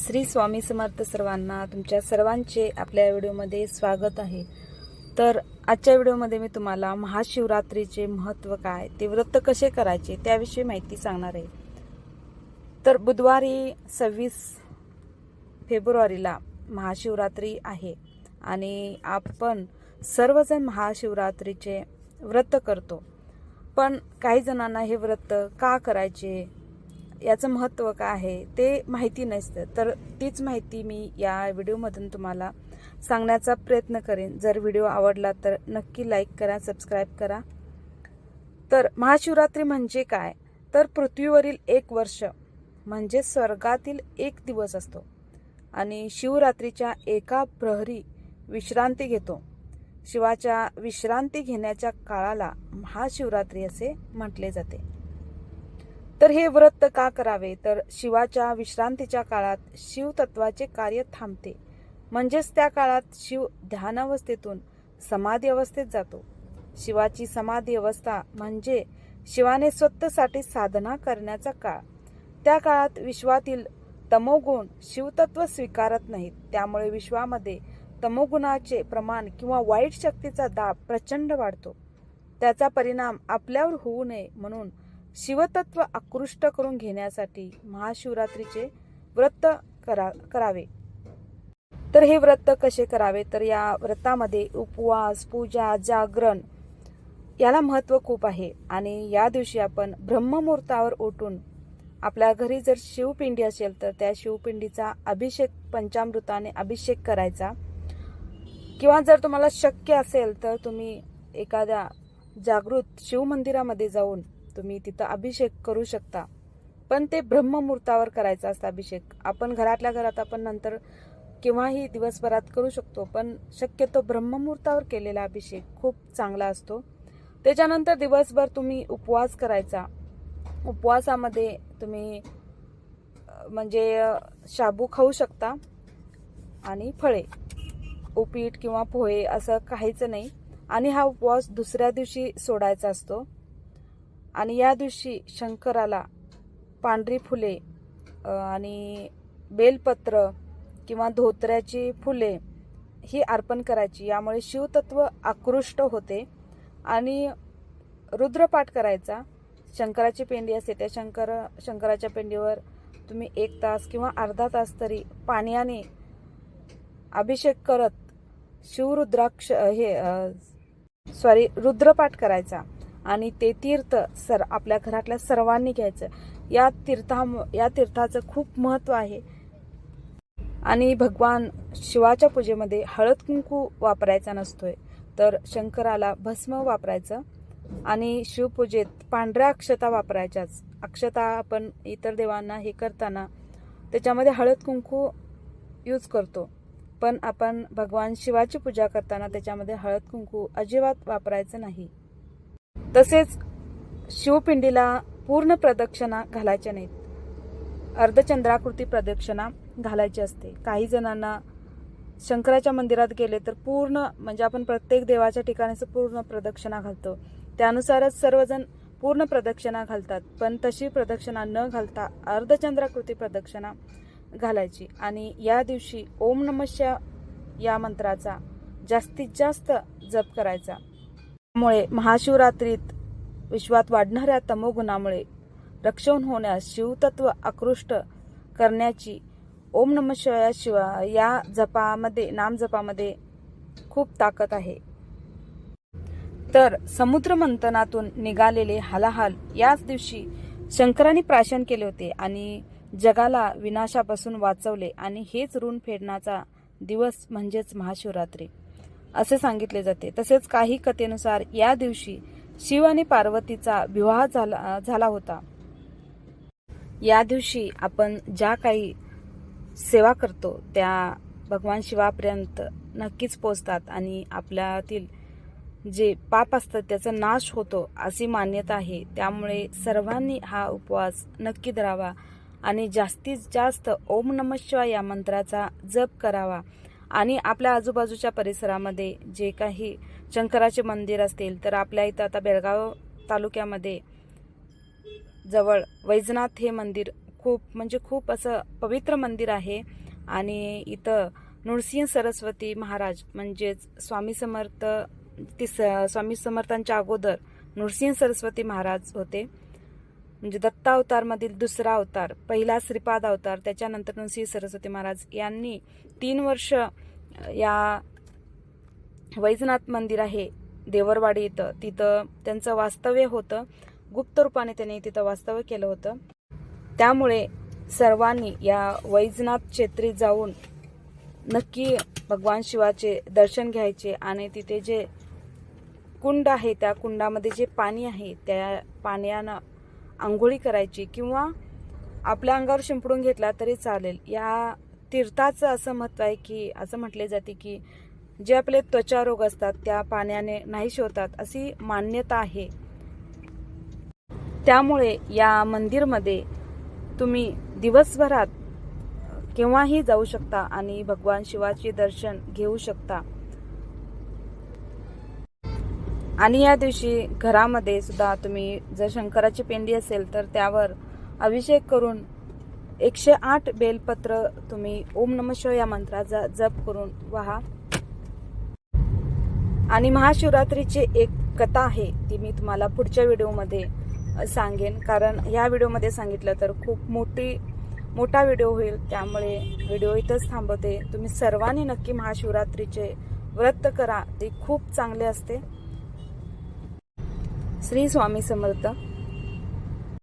श्री स्वामी समर्थ सर्वांना तुमच्या सर्वांचे आपल्या व्हिडिओमध्ये स्वागत आहे. तर आजच्या व्हिडिओमध्ये मी तुम्हाला महाशिवरात्रीचे महत्त्व काय ते व्रत कसे करायचे त्याविषयी माहिती सांगणार आहे. तर बुधवारी सव्वीस फेब्रुवारीला महाशिवरात्री आहे आणि आपण सर्वजण महाशिवरात्रीचे व्रत करतो. पण काही जणांना हे व्रत का करायचे याचं महत्त्व काय आहे ते माहिती नसतं. तर तीच माहिती मी या व्हिडिओमधून तुम्हाला सांगण्याचा प्रयत्न करेन. जर व्हिडिओ आवडला तर नक्की लाईक करा सबस्क्राईब करा. तर महाशिवरात्री म्हणजे काय? तर पृथ्वीवरील एक वर्ष म्हणजे स्वर्गातील एक दिवस असतो आणि शिवरात्रीच्या एका प्रहरी विश्रांती घेतो. शिवाच्या विश्रांती घेण्याच्या काळाला महाशिवरात्री असे म्हटले जाते. तर हे व्रत का करावे? तर शिवाच्या विश्रांतीच्या काळात शिवतत्वाचे कार्य थांबते. म्हणजेच त्या काळात शिव ध्यानावस्थेतून समाधी अवस्थेत जातो. शिवाची समाधी अवस्था म्हणजे शिवाने स्वतःसाठी साधना करण्याचा काळ. त्या काळात विश्वातील तमोगुण शिवतत्व स्वीकारत नाहीत. त्यामुळे विश्वामध्ये तमोगुणाचे प्रमाण किंवा वाईट शक्तीचा दाब प्रचंड वाढतो. त्याचा परिणाम आपल्यावर होऊ नये म्हणून शिवतत्व आकृष्ट करून घेण्यासाठी महाशिवरात्रीचे व्रत करा करावे. तर हे व्रत कसे करावे? तर या व्रतामध्ये उपवास पूजा जागरण याला महत्त्व खूप आहे. आणि या दिवशी आपण ब्रह्ममुहूर्तावर उठून आपल्या घरी जर शिवपिंडी असेल तर त्या शिवपिंडीचा अभिषेक पंचामृताने अभिषेक करायचा. किंवा जर तुम्हाला शक्य असेल तर तुम्ही एखाद्या जागृत शिवमंदिरामध्ये जाऊन तुम्ही तिथं अभिषेक करू शकता. पण ते ब्रह्ममुहूर्तावर करायचा असतं अभिषेक. आपण घरातल्या घरात आपण नंतर केव्हाही दिवसभरात करू शकतो पण शक्यतो ब्रह्ममुहूर्तावर केलेला अभिषेक खूप चांगला असतो. त्याच्यानंतर दिवसभर तुम्ही उपवास करायचा. उपवासामध्ये तुम्ही म्हणजे शाबू खाऊ शकता आणि फळे. उपीट किंवा पोहे असं काहीच नाही. आणि हा उपवास दुसऱ्या दिवशी सोडायचा असतो. आणि या दिवशी शंकराला पांढरी फुले आणि बेलपत्र किंवा धोत्र्याची फुले ही अर्पण करायची. यामुळे शिवतत्व आकृष्ट होते आणि रुद्रपाठ करायचा. शंकराची पेंडी असते त्या शंकर शंकराच्या पेंडीवर तुम्ही एक तास किंवा अर्धा तास तरी पाण्याने अभिषेक करत शिवरुद्राक्ष हे सॉरी रुद्रपाठ करायचा. आणि ते तीर्थ सर आपल्या घरातल्या सर्वांनी घ्यायचं. या तीर्था या तीर्थाचं खूप महत्त्व आहे. आणि भगवान शिवाच्या पूजेमध्ये हळद कुंकू वापरायचा नसतोय. तर शंकराला भस्म वापरायचं आणि शिवपूजेत पांढऱ्या अक्षता वापरायच्याच. अक्षता आपण इतर देवांना हे करताना त्याच्यामध्ये हळद कुंकू यूज करतो. पण आपण भगवान शिवाची पूजा करताना त्याच्यामध्ये हळद कुंकू अजिबात वापरायचं नाही. तसेच शिवपिंडीला पूर्ण प्रदक्षिणा घालायच्या नाहीत. अर्धचंद्राकृती प्रदक्षिणा घालायची असते. काही जणांना शंकराच्या मंदिरात गेले तर पूर्ण म्हणजे आपण प्रत्येक देवाच्या ठिकाणीचं पूर्ण प्रदक्षिणा घालतो. त्यानुसारच सर्वजण पूर्ण प्रदक्षिणा घालतात पण तशी प्रदक्षिणा न घालता अर्धचंद्राकृती प्रदक्षिणा घालायची. आणि या दिवशी ओम नम या मंत्राचा जास्तीत जास्त जप करायचा. त्यामुळे महाशिवरात्रीत विश्वात वाढणाऱ्या तमोगुणामुळे रक्षण होण्यास शिवतत्व आकृष्ट करण्याची ओम नम शिवाय शिवा या जपामध्ये नामजपामध्ये खूप ताकद आहे. तर समुद्र मंथनातून निघालेले हालाहाल याच दिवशी शंकरांनी प्राशन केले होते आणि जगाला विनाशापासून वाचवले आणि हेच ऋण फेडण्याचा दिवस म्हणजेच महाशिवरात्री. असे सांगितले जाते. तसेच काही कथेनुसार या दिवशी शिव आणि पार्वतीचा विवाह झाला झाला होता. या दिवशी आपण ज्या काही सेवा करतो त्या भगवान शिवापर्यंत नक्कीच पोचतात आणि आपल्यातील जे पाप असतं त्याचा नाश होतो अशी मान्यता आहे. त्यामुळे सर्वांनी हा उपवास नक्की धरावा आणि जास्तीत जास्त ओम नम शिवाय या मंत्राचा जप करावा. आणि आपल्या आजूबाजूच्या परिसरामध्ये जे काही शंकराचे मंदिर असतील तर आपल्या इथं आता बेळगाव तालुक्यामध्ये जवळ वैजनाथ हे मंदिर खूप म्हणजे खूप असं पवित्र मंदिर आहे. आणि इथं नृसिंह सरस्वती महाराज म्हणजेच स्वामी समर्थ ती स- स्वामी समर्थांच्या अगोदर नृसिंह सरस्वती महाराज होते. म्हणजे दत्तावतारमधील दुसरा अवतार पहिला श्रीपाद अवतार त्याच्यानंतर श्री सरस्वती महाराज यांनी तीन वर्ष या वैजनाथ मंदिर आहे देवरवाडी इथं. तिथं त्यांचं वास्तव्य होतं. गुप्त रूपाने त्यांनी तिथं वास्तव्य केलं होतं. त्यामुळे सर्वांनी या वैजनाथ क्षेत्री जाऊन नक्की भगवान शिवाचे दर्शन घ्यायचे आणि तिथे जे कुंड आहे त्या कुंडामध्ये जे पाणी आहे त्या पाण्यानं आंघोळी करायची किंवा आपल्या अंगावर शिंपडून घेतला तरी चालेल. या तीर्थाचं असं महत्त्व आहे की असं म्हटले जाते की जे आपले त्वचा रोग असतात त्या पाण्याने नाहीशी होतात अशी मान्यता आहे. त्यामुळे या मंदिरमध्ये तुम्ही दिवसभरात केव्हाही जाऊ शकता आणि भगवान शिवाचे दर्शन घेऊ शकता. आणि या दिवशी घरामध्ये सुद्धा तुम्ही जर शंकराची पेंडी असेल तर त्यावर अभिषेक करून एकशे आठ बेलपत्र तुम्ही ओम नम शिव या मंत्राचा जप करून वहा. आणि महाशिवरात्रीची एक कथा आहे ती मी तुम्हाला पुढच्या व्हिडिओमध्ये सांगेन. कारण या व्हिडिओमध्ये सांगितलं तर खूप मोठी मोठा व्हिडिओ होईल. त्यामुळे व्हिडिओ इथंच थांबवते. तुम्ही सर्वांनी नक्की महाशिवरात्रीचे व्रत करा. ते खूप चांगले असते. श्री स्वामी समर्थ.